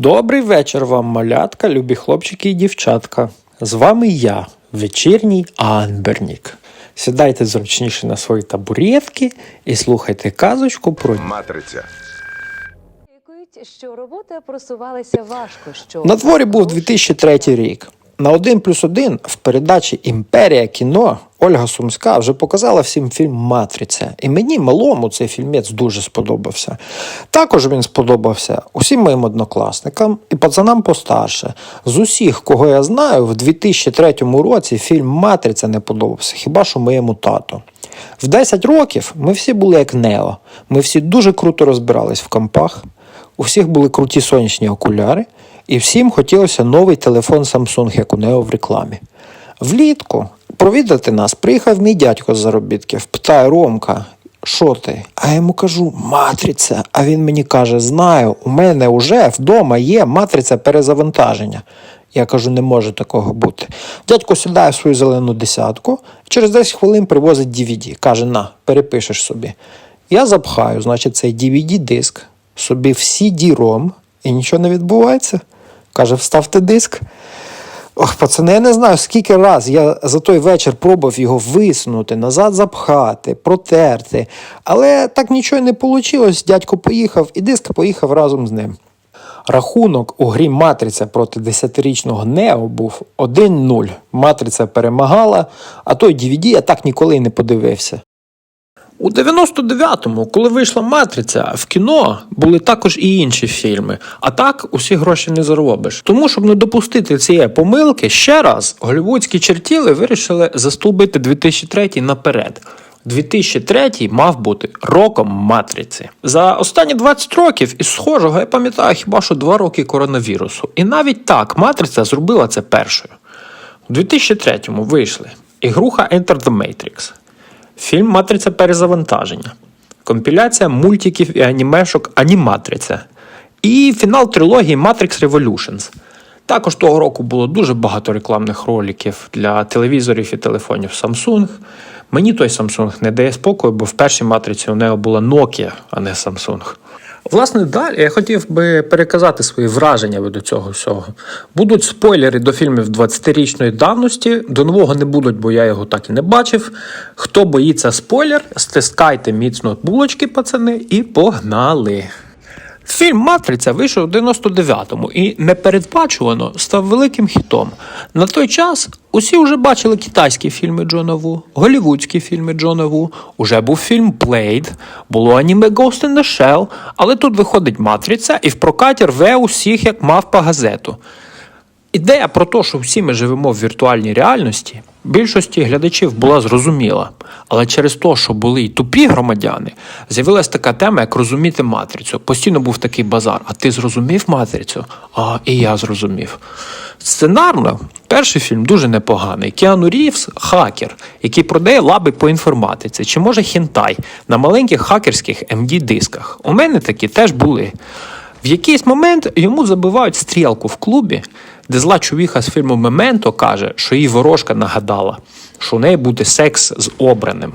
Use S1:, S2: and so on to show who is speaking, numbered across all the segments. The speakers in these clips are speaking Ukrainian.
S1: Добрий вечір вам, малятка, любі хлопчики і дівчатка. З вами я, вечірній Анбернік. Сідайте зручніше на свої табуретки і слухайте казочку про
S2: Матриця.
S3: Що роботи просувалися важко. Що
S1: На дворі був 2003 рік. На 1 плюс 1 в передачі Імперія кіно Ольга Сумська вже показала всім фільм Матриця. І мені малому цей фільмець дуже сподобався. Також він сподобався усім моїм однокласникам і пацанам постарше. З усіх, кого я знаю, в 2003 році фільм Матриця не подобався, хіба що моєму тату. В 10 років ми всі були як Нео. Ми всі дуже круто розбирались в компах. У всіх були круті сонячні окуляри, і всім хотілося новий телефон Samsung, як у Нео в рекламі. Влітку провідати нас приїхав мій дядько з заробітків, питає Ромка, що ти? А я йому кажу, матриця. А він мені каже: знаю, у мене вже вдома є матриця перезавантаження. Я кажу, не може такого бути. Дядько сідає в свою зелену десятку, через 10 хвилин привозить DVD. Каже, на, перепишеш собі. Я запхаю, значить, цей DVD-диск, собі в CD-ROM, і нічого не відбувається. Каже, вставте диск. Ох, пацани, я не знаю, скільки раз я за той вечір пробував його висунути, назад запхати, протерти. Але так нічого не вийшло. Дядько поїхав, і диск поїхав разом з ним. Рахунок у грі Матриця проти 10-річного Нео був 1-0. Матриця перемагала, а той DVD я так ніколи й не подивився. У 99-му, коли вийшла Матриця, в кіно були також і інші фільми. А так усі гроші не заробиш. Тому, щоб не допустити цієї помилки, ще раз голівудські чертіли вирішили застолбити 2003 наперед. 2003 мав бути роком матриці. За останні 20 років із схожого я пам'ятаю хіба що 2 роки коронавірусу. І навіть так матриця зробила це першою. У 2003-му вийшли ігруха Enter the Matrix, фільм Матриця перезавантаження, компіляція мультиків і анімешок Аніматриця і фінал трилогії Matrix Revolutions. Також того року було дуже багато рекламних роликів для телевізорів і телефонів Samsung. Мені той Samsung не дає спокою, бо в першій матриці у нього була Nokia, а не Samsung. Власне, далі я хотів би переказати свої враження від цього всього. Будуть спойлери до фільмів 20-річної давності. До нового не будуть, бо я його так і не бачив. Хто боїться спойлер, стискайте міцно булочки, пацани, і погнали! Фільм Матриця вийшов у 99-му і непередбачувано став великим хітом. На той час усі вже бачили китайські фільми Джона Ву, голівудські фільми Джона Ву, уже був фільм Блейд, було аніме Ghost in the Shell, але тут виходить Матриця і в прокаті рве усіх як мавпа газету. Ідея про те, що всі ми живемо в віртуальній реальності, більшості глядачів була зрозуміла. Але через те, що були й тупі громадяни, з'явилась така тема, як розуміти матрицю. Постійно був такий базар. А ти зрозумів матрицю? А і я зрозумів. Сценарно, перший фільм дуже непоганий. Кіану Рівс хакер, який продає лаби по інформатиці, чи може хінтай на маленьких хакерських md дисках У мене такі теж були. В якийсь момент йому забивають стрілку в клубі, де зла чувіха з фільму Мементо каже, що їй ворожка нагадала, що у неї буде секс з обраним.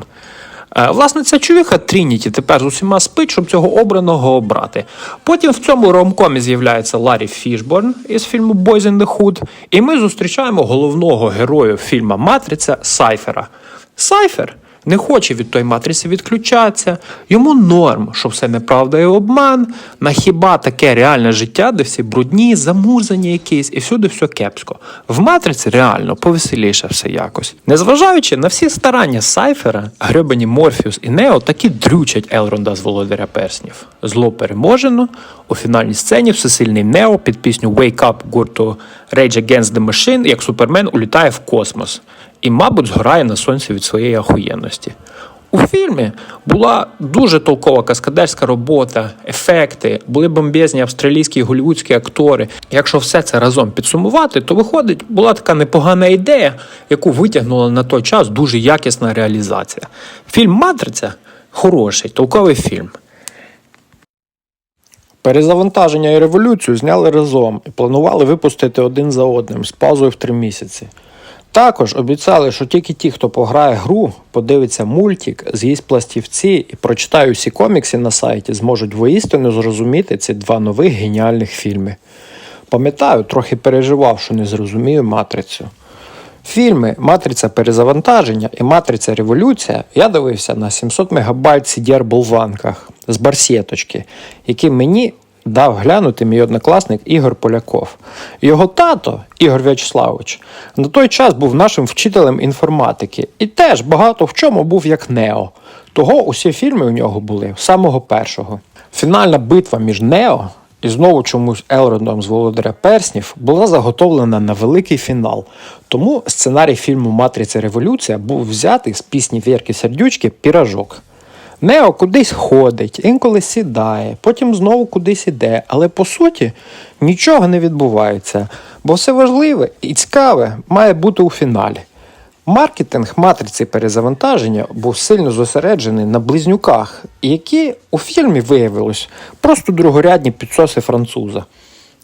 S1: Е, Власне, ця чувіха Трініті тепер з усіма спить, щоб цього обраного обрати. Потім в цьому ромкомі з'являється Ларі Фішборн із фільму Boys in the Hood, і ми зустрічаємо головного героя фільму Матриця Сайфера. Сайфер не хоче від тої матриці відключатися. Йому норм, що все неправда і обман. На хіба таке реальне життя, де всі брудні, замурзані якісь, і всюди все кепсько. В матриці реально повеселіше все якось. Незважаючи на всі старання Сайфера, гребані Морфіус і Нео таки дрючать Елронда з володаря перснів. Зло переможено. У фінальній сцені всесильний Нео під пісню Wake Up гурту Rage Against the Machine, як Супермен улітає в космос і, мабуть, згорає на сонці від своєї ахуєнності. У фільмі була дуже толкова каскадерська робота, ефекти, були бомбезні австралійські і голівудські актори. Якщо все це разом підсумувати, то виходить, була така непогана ідея, яку витягнула на той час дуже якісна реалізація. Фільм Матриця хороший, толковий фільм. Перезавантаження і революцію зняли разом і планували випустити один за одним з паузою в три місяці. Також обіцяли, що тільки ті, хто пограє гру, подивиться мультик, з'їсть пластівці і прочитає усі комікси на сайті, зможуть воістину зрозуміти ці два нових геніальних фільми. Пам'ятаю, трохи переживав, що не зрозумію матрицю. Фільми Матриця перезавантаження і Матриця Революція я дивився на 700 МБ cdr болванках з барсеточки, які мені дав глянути мій однокласник Ігор Поляков. Його тато, Ігор В'ячеславович, на той час був нашим вчителем інформатики і теж багато в чому був як Нео. Того усі фільми у нього були самого першого. Фінальна битва між Нео і знову чомусь Елродом з Володаря Перснів була заготовлена на великий фінал. Тому сценарій фільму Матриця Революція був взятий з пісні Вірки Сердючки Піражок. Нео кудись ходить, інколи сідає, потім знову кудись іде, але по суті нічого не відбувається, бо все важливе і цікаве має бути у фіналі. Маркетинг матриці перезавантаження був сильно зосереджений на близнюках, які у фільмі виявилось просто другорядні підсоси француза.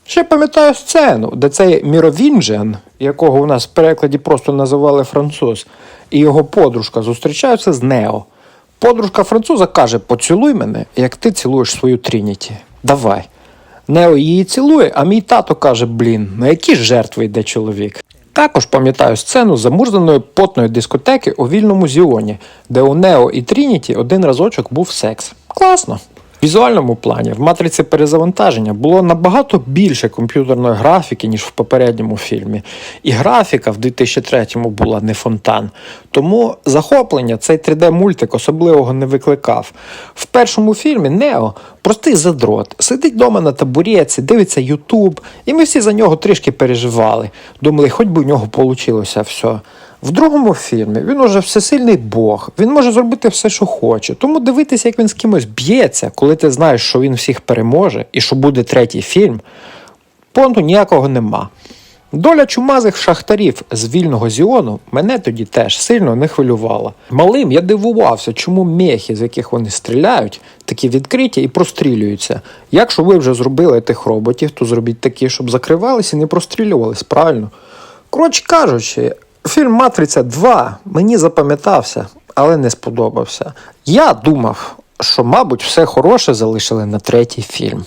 S1: Ще пам'ятаю сцену, де цей Міровінджен, якого у нас в перекладі просто називали француз, і його подружка зустрічаються з Нео. Подружка француза каже: поцілуй мене, як ти цілуєш свою Трініті. Давай. Нео її цілує, а мій тато каже: блін, на які жертви йде чоловік. Також пам'ятаю сцену замурзаної потної дискотеки у вільному Зіоні, де у Нео і Трініті один разочок був секс. Класно. В візуальному плані в матриці перезавантаження було набагато більше комп'ютерної графіки, ніж в попередньому фільмі. І графіка в 2003-му була не фонтан. Тому захоплення цей 3D-мультик особливого не викликав. В першому фільмі Нео простий задрот, сидить вдома на табуреці, дивиться Ютуб, і ми всі за нього трішки переживали. Думали, хоч би у нього вийшло все. В другому фільмі він уже всесильний Бог, він може зробити все, що хоче. Тому дивитися, як він з кимось б'ється, коли ти знаєш, що він всіх переможе і що буде третій фільм, понту ніякого нема. Доля чумазих шахтарів з вільного Зіону мене тоді теж сильно не хвилювала. Малим я дивувався, чому мехи, з яких вони стріляють, такі відкриті і прострілюються. Якщо ви вже зробили тих роботів, то зробіть такі, щоб закривалися і не прострілювались, правильно? Коротше кажучи, фільм Матриця 2 мені запам'ятався, але не сподобався. Я думав, що, мабуть, все хороше залишили на третій фільм.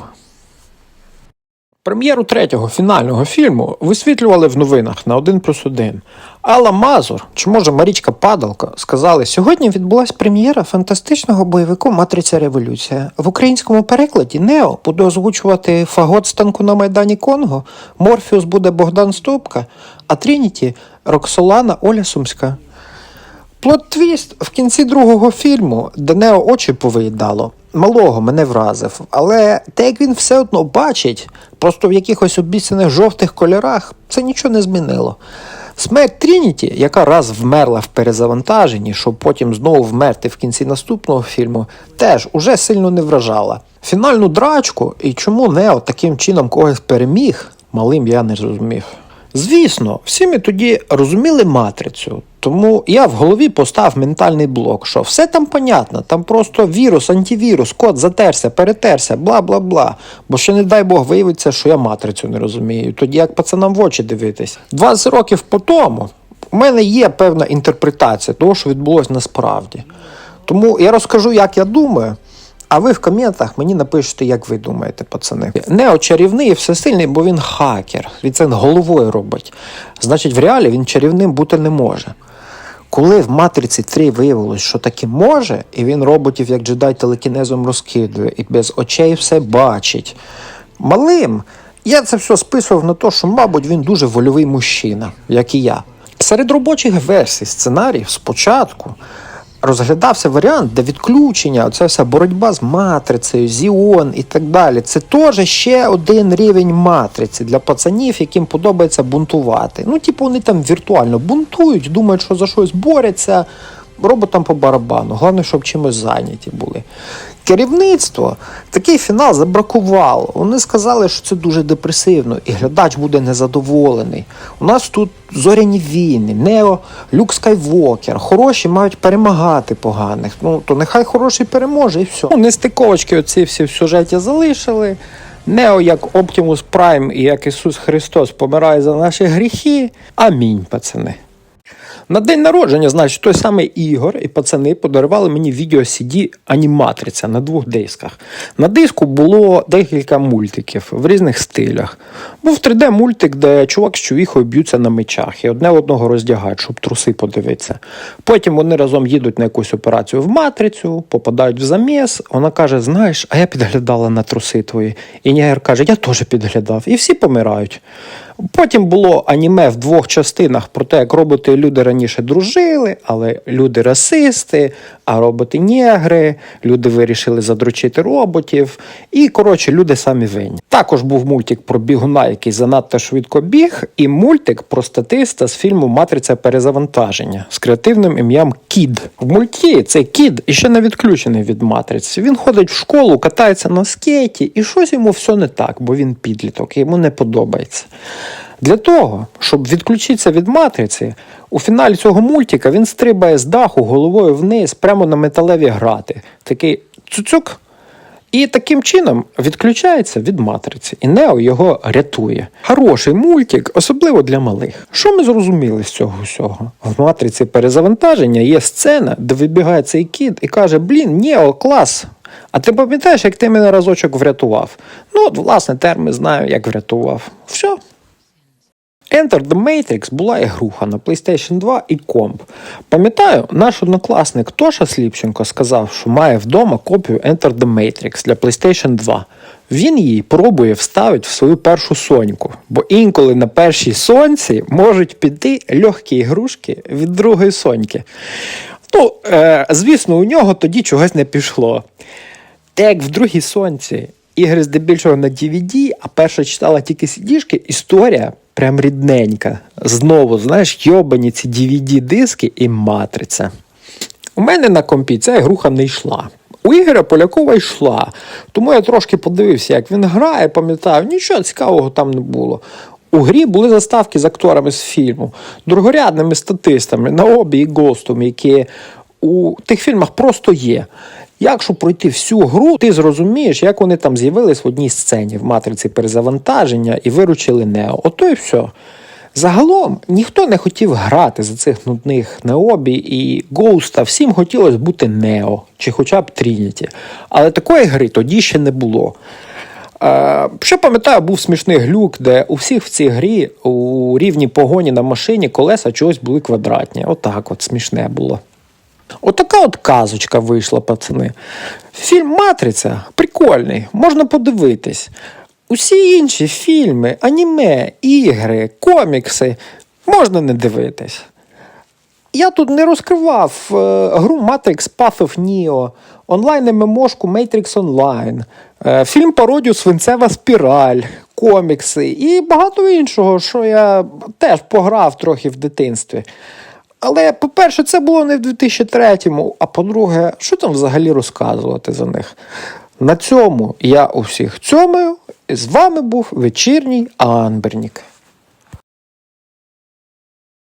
S1: Прем'єру третього фінального фільму висвітлювали в новинах на 1 плюс 1. Алла Мазур, чи може Марічка Падалко, сказали, сьогодні відбулась прем'єра фантастичного бойовику Матриця Революція. В українському перекладі Нео буде озвучувати фагот станку на Майдані Конго, Морфіус буде Богдан Стопка, а Трініті Роксолана Оля Сумська. Плот-твіст в кінці другого фільму, де Нео очі повиїдало, малого мене вразив. Але те, як він все одно бачить, просто в якихось обіцяних жовтих кольорах, це нічого не змінило. Смерть Трініті, яка раз вмерла в перезавантаженні, щоб потім знову вмерти в кінці наступного фільму, теж уже сильно не вражала. Фінальну драчку і чому Нео таким чином когось переміг, малим я не зрозумів. Звісно, всі ми тоді розуміли матрицю, тому я в голові постав ментальний блок, що все там понятно, там просто вірус, антивірус, код затерся, перетерся, бла бла бла. Бо ще, не дай Бог, виявиться, що я матрицю не розумію. Тоді як пацанам в очі дивитись. 20 років по тому у мене є певна інтерпретація того, що відбулося насправді. Тому я розкажу, як я думаю. А ви в коментах мені напишете, як ви думаєте, пацани. Нео чарівний і всесильний, бо він хакер. Він це головою робить. Значить, в реалі він чарівним бути не може. Коли в Матриці 3 виявилось, що таки може, і він роботів як джедай телекінезом розкидує, і без очей все бачить. Малим я це все списував на те, що, мабуть, він дуже вольовий мужчина, як і я. Серед робочих версій сценаріїв спочатку розглядався варіант, де відключення, оця вся боротьба з матрицею, Зіон і так далі. Це теж ще один рівень матриці для пацанів, яким подобається бунтувати. Ну, типу, вони там віртуально бунтують, думають, що за щось борються. Роботам по барабану. Головне, щоб чимось зайняті були. Керівництво такий фінал забракувало. Вони сказали, що це дуже депресивно, і глядач буде незадоволений. У нас тут зоряні війни, Нео, Люк Скайвокер. Хороші мають перемагати поганих. Ну то нехай хороший переможе і все. Ну, нестиковочки оці всі в сюжеті залишили. Нео як Оптимус Прайм і як Ісус Христос помирає за наші гріхи. Амінь, пацани. На день народження, значить, той самий Ігор і пацани подарували мені відео CD аніматриця на двох дисках. На диску було декілька мультиків в різних стилях. Був 3D-мультик, де чувак з чувіхою б'ються на мечах і одне одного роздягають, щоб труси подивитися. Потім вони разом їдуть на якусь операцію в матрицю, попадають в заміс. Вона каже: Знаєш, а я підглядала на труси твої. І Нігер каже, я теж підглядав. І всі помирають. Потім було аніме в двох частинах про те, як роботи люди раніше дружили, але люди расисти, а роботи негри, люди вирішили задручити роботів. І, коротше, люди самі винні. Також був мультик про бігуна, який занадто швидко біг, і мультик про статиста з фільму Матриця перезавантаження з креативним ім'ям Кід. В мульті цей кід іще не відключений від матриці. Він ходить в школу, катається на скейті, і щось йому все не так, бо він підліток, йому не подобається. Для того, щоб відключитися від матриці, у фіналі цього мультика він стрибає з даху головою вниз прямо на металеві грати. Такий цуцюк. І таким чином відключається від матриці, і Нео його рятує. Хороший мультик, особливо для малих. Що ми зрозуміли з цього всього? В матриці перезавантаження є сцена, де вибігає цей кіт і каже: Блін, Нео, клас! А ти пам'ятаєш, як ти мене разочок врятував? Ну, от, власне, терми знаю, як врятував. Все. Enter the Matrix була ігруха на PlayStation 2 і комп. Пам'ятаю, наш однокласник Тоша Сліпченко сказав, що має вдома копію Enter the Matrix для PlayStation 2. Він її пробує вставити в свою першу соньку, бо інколи на першій сонці можуть піти легкі ігрушки від другої соньки. Ну, е, звісно, у нього тоді чогось не пішло. Та як в другій сонці ігри здебільшого на DVD, а перша читала тільки сідішки, історія прям рідненька. Знову, знаєш, йобані ці DVD-диски і матриця. У мене на компі ця ігруха не йшла. У Ігоря Полякова йшла. Тому я трошки подивився, як він грає, пам'ятаю, нічого цікавого там не було. У грі були заставки з акторами з фільму, другорядними статистами, Наобі і Гостом, які у тих фільмах просто є. Якщо пройти всю гру, ти зрозумієш, як вони там з'явились в одній сцені в матриці перезавантаження і виручили Нео. Ото і все. Загалом ніхто не хотів грати за цих нудних Необі і Гоуста. Всім хотілося бути Нео чи хоча б Трініті. Але такої гри тоді ще не було. Е, Що пам'ятаю, був смішний глюк, де у всіх в цій грі у рівні погоні на машині колеса чогось були квадратні. Отак от смішне було. Отака от казочка вийшла, пацани. Фільм Матриця прикольний, можна подивитись. Усі інші фільми, аніме, ігри, комікси можна не дивитись. Я тут не розкривав е, гру Matrix Path of Neo, онлайн ММОшку Matrix Online, е, фільм пародію Свинцева спіраль, комікси і багато іншого, що я теж пограв трохи в дитинстві. Але, по-перше, це було не в 2003-му, а по-друге, що там взагалі розказувати за них? На цьому я усіх цьомаю. І з вами був вечірній Анбернік.